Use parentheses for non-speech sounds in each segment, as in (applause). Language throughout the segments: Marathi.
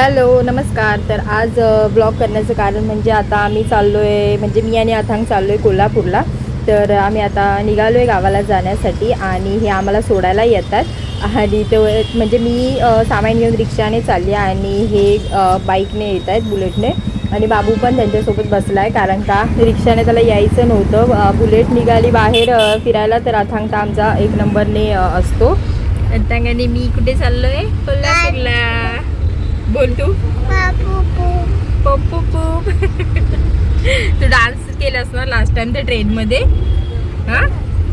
हॅलो नमस्कार. तर आज ब्लॉग करण्याचं कारण म्हणजे आता आम्ही चाललो आहे म्हणजे मी आणि अथांग चाललो आहे कोल्हापूरला. तर आम्ही आता निघालो आहे गावाला जाण्यासाठी आणि हे आम्हाला सोडायला येतात. आणि तो म्हणजे मी सामान घेऊन रिक्षाने चालली आणि हे बाईकने येत आहेत बुलेटने आणि बाबू पण त्यांच्यासोबत बसला आहे कारण का रिक्षाने त्याला यायचं नव्हतं. बुलेट निघाली बाहेर फिरायला तर अथांगता आमचा एक नंबरने असतो. आणि अथांगाने मी कुठे चाललो आहे कोल्हापूरला. बोल? तू पप्पू पूप तू डान्स केलास ना लास्ट टाइम त्या ट्रेनमध्ये हा?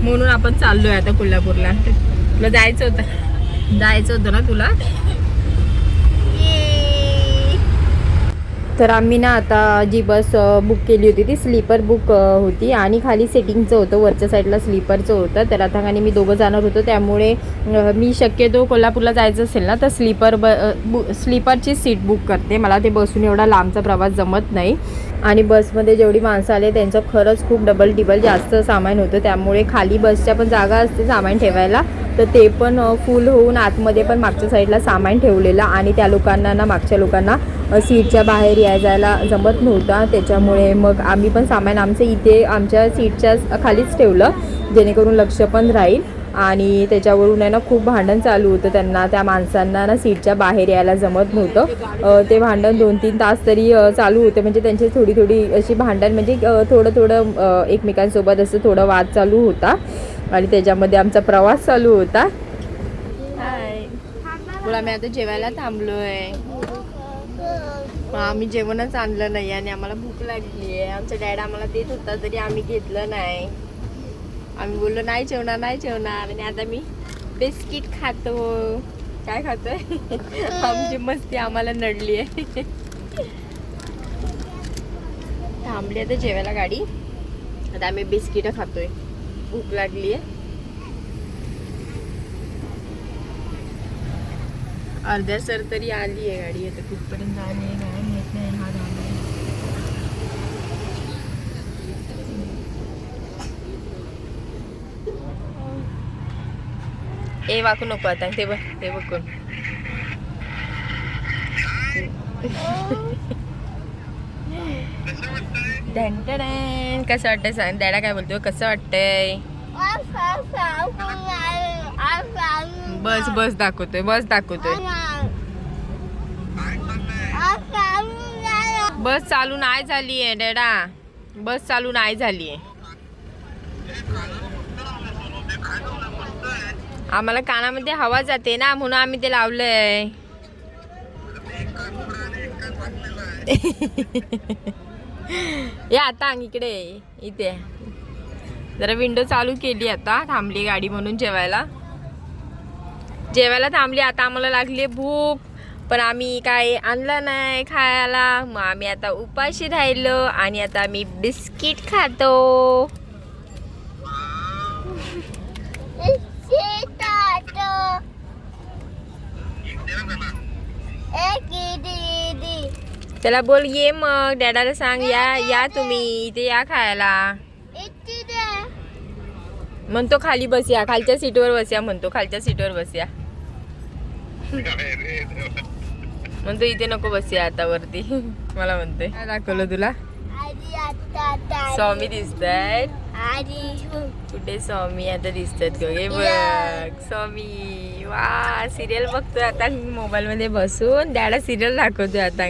म्हणून आपण चाललोय आता कोल्हापूरला. तुला जायचं होतं. जायचं होतं ना तुला? तर आम्ही ना आता जी बस बुक केली होती ती स्लीपर बुक होती. आणि खाली सेटिंगचं होतं वरच्या साईडला स्लीपरचं होतं. तर आता आणि मी दोघं जाणार होतो. त्यामुळे मी शक्यतो कोल्हापूरला जायचं असेल ना तर स्लीपर ब बु स्लीपरची सीट बुक करते. मला ते बसून एवढा लांबचा प्रवास जमत नाही. आणि बसमध्ये जेवढी माणसं आले त्यांचं खरंच खूप डबल टिबल जास्त सामान होतं. त्यामुळे खाली बसच्या पण जागा असते सामान ठेवायला. तर ते पण फुल होऊन आतमध्ये पण मागच्या साईडला सामान ठेवलेलं आणि त्या लोकांना ना मागच्या लोकांना सीटच्या बाहेर याय जायला जमत नव्हता. त्याच्यामुळे मग आम्ही पण सामान आमचं इथे आमच्या सीटच्या खालीच ठेवलं जेणेकरून लक्ष पण राहील. आणि त्याच्यावरून आहे ना खूप भांडण चालू होतं त्यांना. त्या माणसांना ना सीटच्या बाहेर यायला जमत नव्हतं. ते भांडण दोन तीन तास तरी चालू होते. म्हणजे त्यांची थोडी थोडी अशी भांडण म्हणजे थोडं थोडं एकमेकांसोबत असं थोडं वाद चालू होता. आणि त्याच्यामध्ये आमचा प्रवास चालू होता. तुला मी आता जेवायला थांबलोय. आम्ही जेवणच आणलं नाही आणि आम्हाला भूक लागली आहे आमचा डॅड आम्हाला देत होता तरी आम्ही घेतलं नाही. आम्ही बोललो नाही जेवणार नाही जेवणार. आणि आता मी बिस्किट खातो. काय खातोय? (laughs) आमची मस्ती आम्हाला नडली आहे. थांबली आता जेवायला गाडी. आता आम्ही बिस्किट खातोय. भूक लागली आहे. अर्ध्या सर तरी आली आहे गाडी. आता कुठपर्यंत आली आहे काय माहीत नाही हा थांबला ए वाकू नको आता ते बघ ते बघून कसं वाटतंय सांग डॅडा काय बोलतो कसं वाटतंय बस बस दाखवतोय बस दाखवतोय बस चालू नाही झालीये डॅडा बस चालू नाही झालीये आम्हाला कानामध्ये हवा जाते ना म्हणून आम्ही ते लावलंय. या आता इकडे इथे. जरा विंडो चालू केली आता थांबली गाडी म्हणून जेवायला. जेवायला थांबली आता आम्हाला लागली भूक. पण आम्ही काय आणलं नाही खायला. मग आम्ही आता उपाशी राहिलो आणि आता आम्ही बिस्किट खातो. त्याला बोल ये मग. डॅडाला सांग या या तुम्ही. इथे या खायला. म्हणतो खाली बसूया. खालच्या सीटवर बसूया म्हणतो. खालच्या सीटवर बसूया. म्हणतो इथे नको बसूया आता वरती. (laughs) मला म्हणतोय. काय दाखवलं तुला? स्वामी दिसतायत. कुठे स्वामी? आता दिसतात ग. बघ. स्वामी. वा सिरियल बघतोय आता. मोबाईल मध्ये बसून डॅडा सिरियल दाखवतोय आता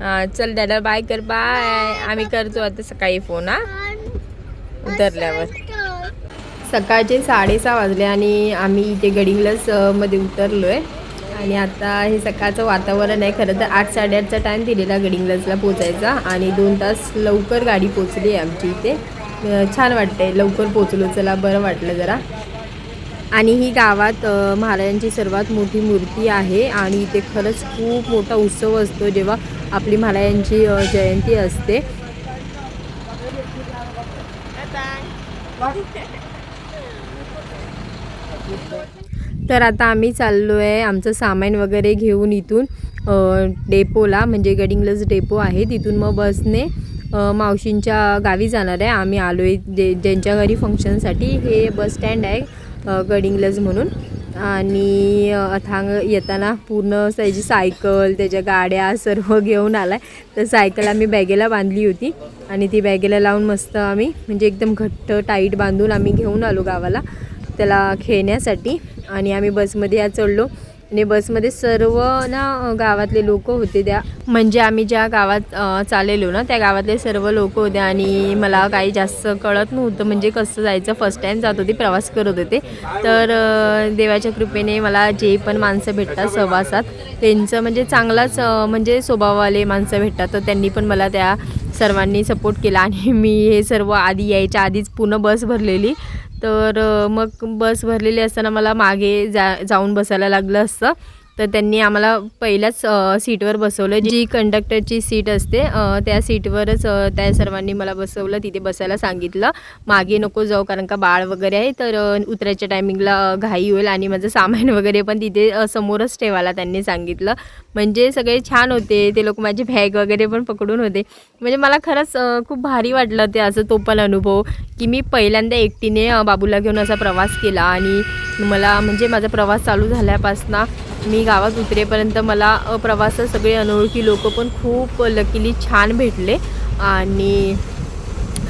(laughs) हा चल डॅडा बाय कर. बाय आम्ही करतो आता सकाळी फोन हा. उतरल्यावर. सकाळचे साडेसहा वाजले आणि आम्ही इथे गडिंग्लसमध्ये उतरलो आहे आणि आता हे सकाळचं वातावरण आहे. खरं तर आठ साडेआठचा टाईम दिलेला गडिंग्लजला पोचायचा आणि दोन तास लवकर गाडी पोचली आहे आमची इथे. छान वाटतंय. लवकर पोचलो चला बरं वाटलं जरा. आणि ही गावात महाराजांची सर्वात मोठी मूर्ती आहे आणि इथे खरंच खूप मोठा उत्सव असतो जेव्हा आपली महाराजांची जयंती असते. (laughs) तर आता आम्ही चाललो आहे आमचं सामान वगैरे घेऊन इथून डेपोला म्हणजे गडिंगलज डेपो आहे. तिथून मग बसने मावशींच्या गावी जाणार आहे. आम्ही आलो आहे जे ज्यांच्या घरी फंक्शनसाठी हे बस स्टँड आहे गडिंगलज म्हणून. आणि अथांग येताना पूर्ण त्याची सायकल त्याच्या गाड्या सर्व घेऊन आलाय. तर सायकल आम्ही बॅगेला बांधली होती. आणि ती बॅगेला लावून मस्त आम्ही म्हणजे एकदम घट्ट टाईट बांधून आम्ही घेऊन आलो गावाला. त्याला खेळण्यासाठी. आणि आम्ही बसमध्ये या चढलो. आणि बसमध्ये सर्व ना गावातले लोक होते त्या. म्हणजे आम्ही ज्या गावात चाललेलो ना त्या गावातले सर्व लोक होते. आणि मला काही जास्त कळत नव्हतं म्हणजे कसं जायचं. फर्स्ट टाईम जात होती प्रवास करत होते. तर देवाच्या कृपेने मला जे पण माणसं भेटतात सहवासात त्यांचं म्हणजे चांगलाच म्हणजे स्वभाववाले माणसं भेटतात. तर त्यांनी पण मला त्या सर्वांनी सपोर्ट केला. आणि मी हे सर्व आधी यायच्या आधीच पूर्ण बस भरलेली. तर मग बस भरलेली असताना मला मागे जा जाऊन बसायला लागलं असतं. तर त्यांनी आम्हाला पहिल्याच सीटवर बसवलं. जी कंडक्टरची सीट असते त्या सीटवरच त्या सर्वांनी मला बसवलं तिथे बसायला सांगितलं. मागे नको जाऊ कारण का बाळ वगैरे आहे तर उतरायच्या टायमिंगला घाई होईल आणि माझं सामान (laughs) वगैरे पण तिथे समोरच ठेवायला त्यांनी सांगितलं. म्हणजे सगळे छान होते. ते लोक माझी बॅग वगैरे पण पकडून होते. म्हणजे मला खरंच खूप भारी वाटलं ते असं तो पण अनुभव की मी पहिल्यांदा एकटीने बाबूला घेऊन असा प्रवास केला. आणि मला म्हणजे माझा प्रवास चालू झाल्यापासनं मी गावात उतरेपर्यंत मला प्रवासात सगळे अनोळखी लोक पण खूप लकीली छान भेटले. आणि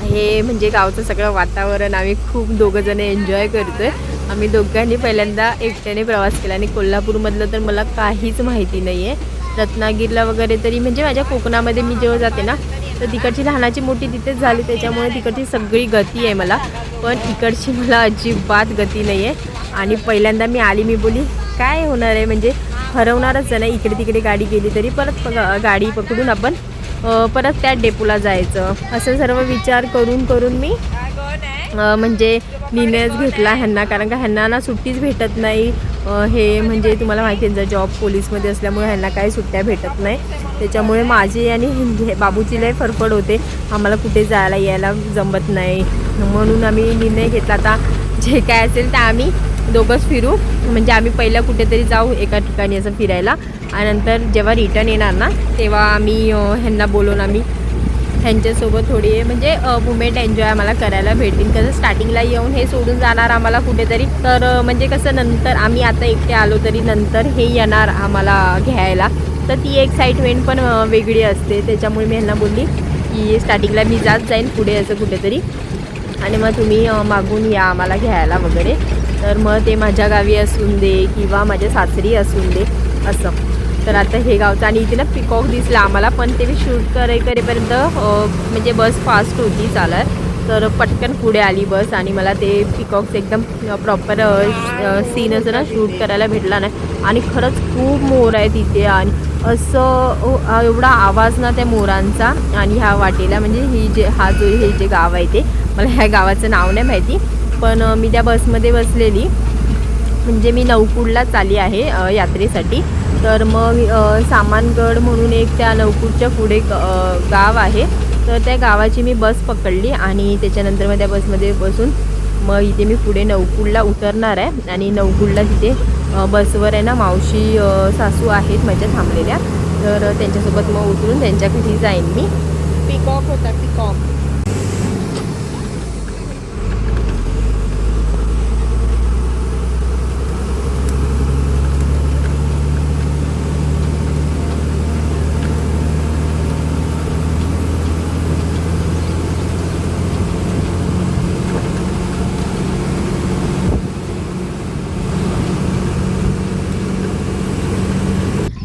हे म्हणजे गावचं सगळं वातावरण आम्ही खूप दोघंजणं एन्जॉय करतो आहे आम्ही दोघांनी पहिल्यांदा एकट्याने प्रवास केला आणि कोल्हापूरमधलं तर मला काहीच माहिती नाही आहे रत्नागिरीला वगैरे तरी म्हणजे माझ्या कोकणामध्ये मी जेव्हा जाते ना तर तिकडची लहानाची मोठी तिथेच झाली त्याच्यामुळे तिकडची सगळी गती आहे मला. पण इकडची मला अजिबात गती नाही आहे आणि पहिल्यांदा मी आली मी बोली काय होणार आहे? म्हणजे हरवणारच आहे इकडे तिकडे गाडी गेली तरी परत गाडी पकडून आपण परत त्या डेपोला जायचं. असं सर्व विचार करून करून मी म्हणजे निर्णयच घेतला ह्यांना. कारण का ह्यांना ना सुट्टीच भेटत नाही. हे म्हणजे तुम्हाला माहिती आहे जर जॉब पोलीसमध्ये असल्यामुळे ह्यांना काही सुट्ट्या भेटत नाही. त्याच्यामुळे माझी आणि हे बाबूची लय फरफड होते. आम्हाला कुठे जायला यायला जमत नाही. म्हणून आम्ही निर्णय घेतला. आता जे काय असेल ते आम्ही दोघंच फिरू. म्हणजे आम्ही पहिलं कुठेतरी जाऊ एका ठिकाणी असं फिरायला. आणि नंतर जेव्हा रिटर्न येणार ना तेव्हा आम्ही ह्यांना बोलून आम्ही ह्यांच्यासोबत थोडी म्हणजे मुमेंट एन्जॉय आम्हाला करायला भेटतील. कसं स्टार्टिंगला येऊन हे सोडून जाणार आम्हाला कुठेतरी. तर म्हणजे कसं नंतर आम्ही आता एकटे आलो तरी नंतर हे येणार आम्हाला घ्यायला. तर ती एक्साइटमेंट पण वेगळी असते. त्याच्यामुळे मी ह्यांना बोलली की स्टार्टिंगला मी जात जाईन पुढे असं कुठेतरी. आणि मग तुम्ही मागून या आम्हाला घ्यायला वगैरे. तर मग ते माझ्या गावी असून दे किंवा माझ्या सासरी असून दे असं. तर आता हे गावचं आणि इथे ना पिकॉक दिसला. आम्हाला पण ते मी शूट करे करेपर्यंत म्हणजे बस फास्ट होती चालत. तर पटकन पुढे आली बस आणि मला ते पिकॉक्स एकदम प्रॉपर सीन असं ना शूट करायला भेटला नाही. आणि खरंच खूप मोर आहे तिथे आणि असं एवढा आवाज ना त्या मोरांचा आणि ह्या वाटेला म्हणजे ही जे हा जो हे जे गाव आहे ते मला ह्या गावाचं नाव नाही माहिती. पण मी त्या बसमध्ये बसलेली. म्हणजे मी नवकुडलाच आली आहे यात्रेसाठी. तर मग सामानगड म्हणून एक त्या नवकुडच्या पुढे ग- गाव आहे. तर त्या गावाची मी बस पकडली आणि त्याच्यानंतर मग त्या बसमध्ये बसून मग इथे मी पुढे नवकुडला उतरणार आहे. आणि नवकुडला तिथे बसवर आहे ना मावशी सासू आहेत माझ्या थांबलेल्या. तर त्यांच्यासोबत मग उतरून त्यांच्या घरी जाईन मी. पिकॉक होता पिकॉक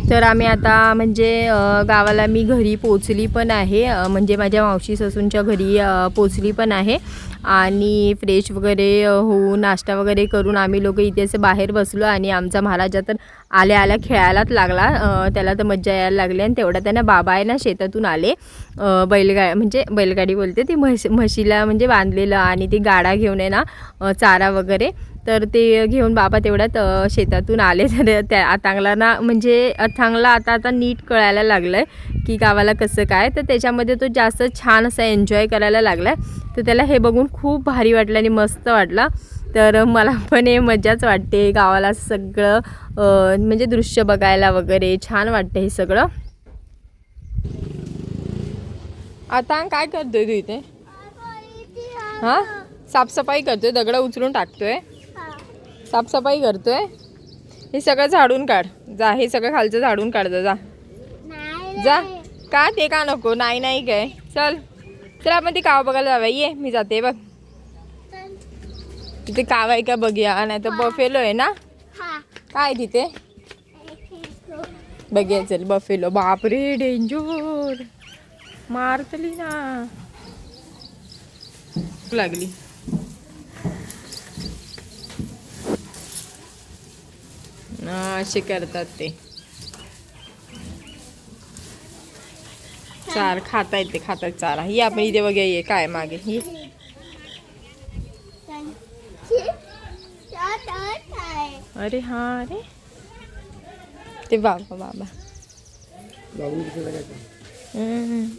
तर आम्ही आता म्हणजे गावाला मी घरी पोचली पण आहे. म्हणजे माझ्या मावशी ससूंच्या घरी पोचली पण आहे. आणि फ्रेश वगैरे होऊन नाश्ता वगैरे करून आम्ही लोक इथे असं बाहेर बसलो आणि आमचा महाराजा तर आल्या आल्या खेळायलाच लागला. त्याला तर मज्जा यायला लागली आणि तेवढा त्यांना बाबा आहे ना शेतातून आले. बैलगा म्हणजे बैलगाडी बोलते ती म्हश म्हशीला म्हणजे बांधलेलं आणि ती गाडा घेऊन आहे ना चारा वगैरे. तर ते घेऊन बाबा तेवढ्यात शेतातून आले. (laughs) तर त्या अथांगला ना म्हणजे अथांगला आता आता नीट कळायला लागलं आहे की गावाला कसं काय. तर त्याच्यामध्ये तो जास्त छान असा एन्जॉय करायला लागला आहे तर त्याला हे बघून खूप भारी वाटलं आणि मस्त वाटलं. तर मला पण हे मजाच वाटते गावाला सगळं म्हणजे दृश्य बघायला वगैरे. छान वाटतं हे सगळं. आता काय करतोय तू इथे? हां? साफसफाई करतोय दगडं उचलून टाकतोय. साफसफाई करतोय. हे सगळं झाडून काढ. जा हे सगळं खालचं झाडून काढ जा जा. जा. का ते का नको? नाही नाही काय. चल. चल आपण ती काव बघायला जाऊया. ये मी जाते बघ. तिथे काव आहे का बघूया. नाही तर बफेलो आहे ना? काय तिथे? बघूया चल बफेलो बापरे डेंजर मारतली ना. लागली. असे करतात ते. चार खाता येते खातात चारा. ही आपण इथे बघूया ये काय मागे? ही? अरे हा अरे. ते बाबा बाबा.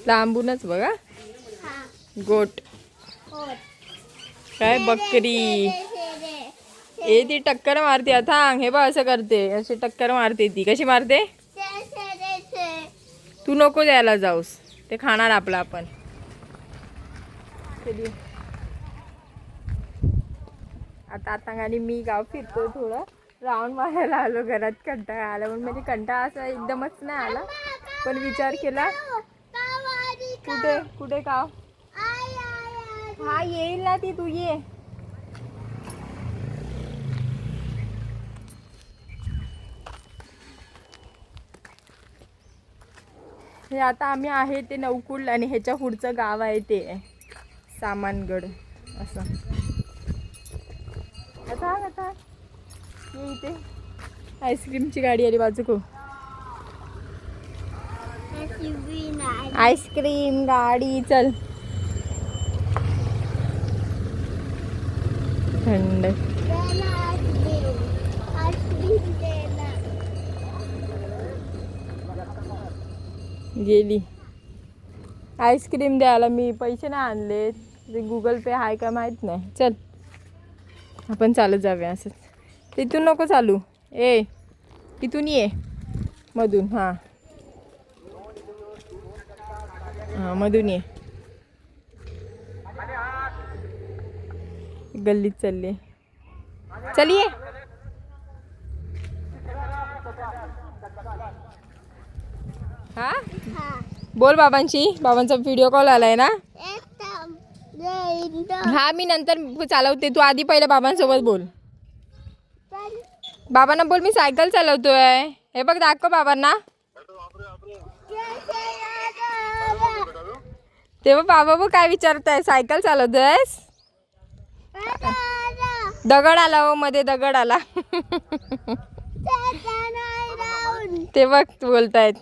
लांबूनच बघा. गोट. काय बकरी? ए ती टक्कर मारते. आता हे बघ असं करते. अशी टक्कर मारते ती. कशी मारते? तू नको द्यायला जाऊस. ते खाणार आपलं आपण. आता आता आणि मी गाव फिरतो थोडं. राऊंड मारायला आलो घरात कंटाळा आला म्हणून म्हणजे कंटाळा असा एकदमच नाही आला. पण विचार केला कुठे कुठे गाव? हा येईल ना ती तू ये. हे आता आम्ही आहे ते नवकुल आणि ह्याच्या पुढचं गाव आहे ते. सामानगड असं. आता आता ये इथे. आईस्क्रीमची गाडी आली बाजूको. आईस्क्रीम गाडी चल. थंड. गेली. आईस्क्रीम द्यायला मी पैसे नाही आणले. ते गुगल पे आहे का माहीत नाही. चल. आपण चालत जाऊया असंच. तिथून नको चालू. ए तिथून ये. मधून हां. हां मधून ये. गल्लीत चालली. चल ये. हा? बोल बाबांशी बाबांचा व्हिडिओ कॉल आलाय ना? हा मी नंतर चालवते. तू आधी पहिल्या बाबांसोबत बोल. बाबांना बोल मी सायकल चालवतोय. हे बघ दाखव बाबांना. तेव्हा बाबा बघ काय विचारताय. सायकल चालवतोयस? दगड आला हो मध्ये दगड आला. ते बघ बोलतायत.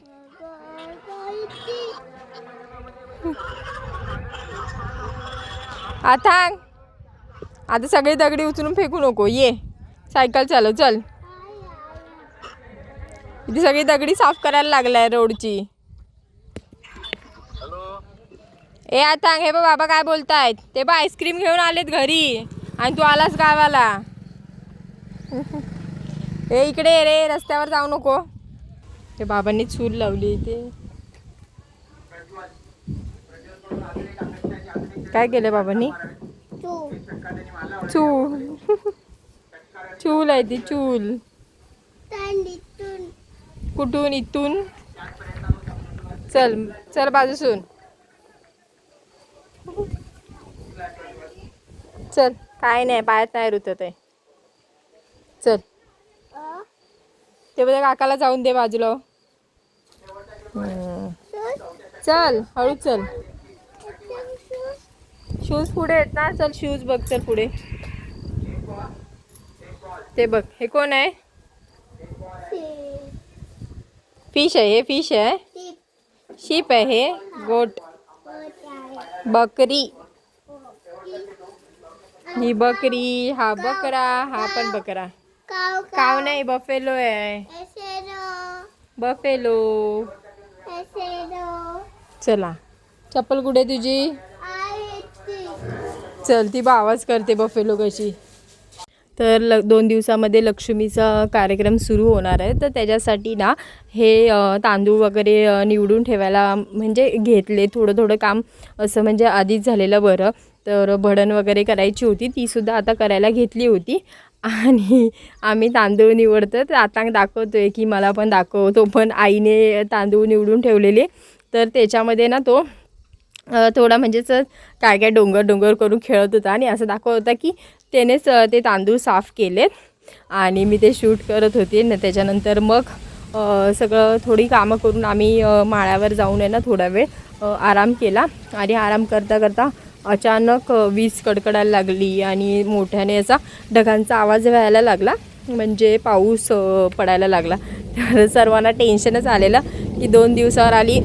आता आता सगळी दगडी उचलून फेकू नको. ये. सायकल चालव. चल. इथे सगळी दगडी साफ करायला लागलाय रोडची. ए आता हे बाबा काय बोलतायत. ते बघ आईस्क्रीम घेऊन आलेत घरी. आणि तू आलास गावाला. (laughs) ए इकडे ये रे. रस्त्यावर जाऊ नको. ते बाबांनी चूल लावली इथे. काय केलं बाबांनी? चूल चूल आहे ती चूल. कुठून इथून? चल चल बाजूसून. चल काय नाही पायात नाही रुतत आहे. चल. ते बघा काकाला जाऊन दे बाजूला. चल. हळू चल. शूज पुढे आहेत ना? चल शूज बघ चल पुढे. ते बघ. हे कोण आहे? फिश आहे. हे फिश आहे? शीप आहे हे. गोट बकरी. ही बकरी हा बकरा हा पण बकरा. काव नाही बफेलो आहे. बफेलो चला. चप्पल कुठे तुझी? चल ती बा आवाज करते बफेलो कशी तर ल दोन दिवसामध्ये लक्ष्मीचा कार्यक्रम सुरू होणार आहे. तर त्याच्यासाठी ना हे तांदूळ वगैरे निवडून ठेवायला म्हणजे घेतले थोडं थोडं काम असं म्हणजे आधीच झालेलं बरं. तर भडण वगैरे करायची होती तीसुद्धा आता करायला घेतली होती. आणि आम्ही तांदूळ निवडतो तर आता दाखवतो आहे की मला पण दाखव तो पण आईने तांदूळ निवडून ठेवलेले. तर त्याच्यामध्ये ना तो थोडा म्हणजेच काय काय डोंगर डोंगर करून खेळत होता आणि असं दाखवत होता की त्यानेच ते तांदूळ साफ केलेत आणि मी ते शूट करत होते. न त्याच्यानंतर मग सगळं थोडी कामं करून आम्ही माळ्यावर जाऊन आहे ना थोडा वेळ आराम केला. आणि आराम करता करता अचानक वीज कडकडायला लागली आणि मोठ्याने असा ढगांचा आवाज व्हायला लागला. म्हणजे पाऊस पडायला लागला. तर सर्वांना टेन्शनच आलेलं की दोन दिवसावर आली.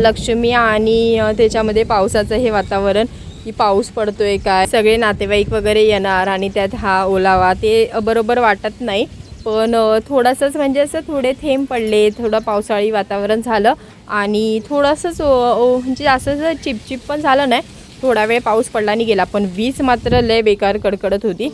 लक्ष्मी आणि त्याच्यामध्ये पावसाचं हे वातावरण की पाऊस पडतोय काय? सगळे नातेवाईक वगैरे येणार आणि त्यात हा ओलावा ते बरोबर वाटत नाही. पण थोडंसंच म्हणजे असं थोडे थेंब पडले थोडं पावसाळी वातावरण झालं आणि थोडंसंच ओ म्हणजे असं असं चिपचिप पण झालं नाही थोडा वेळ पाऊस पडला आणि गेला. पण वीज मात्र लय बेकार कडकडत होती.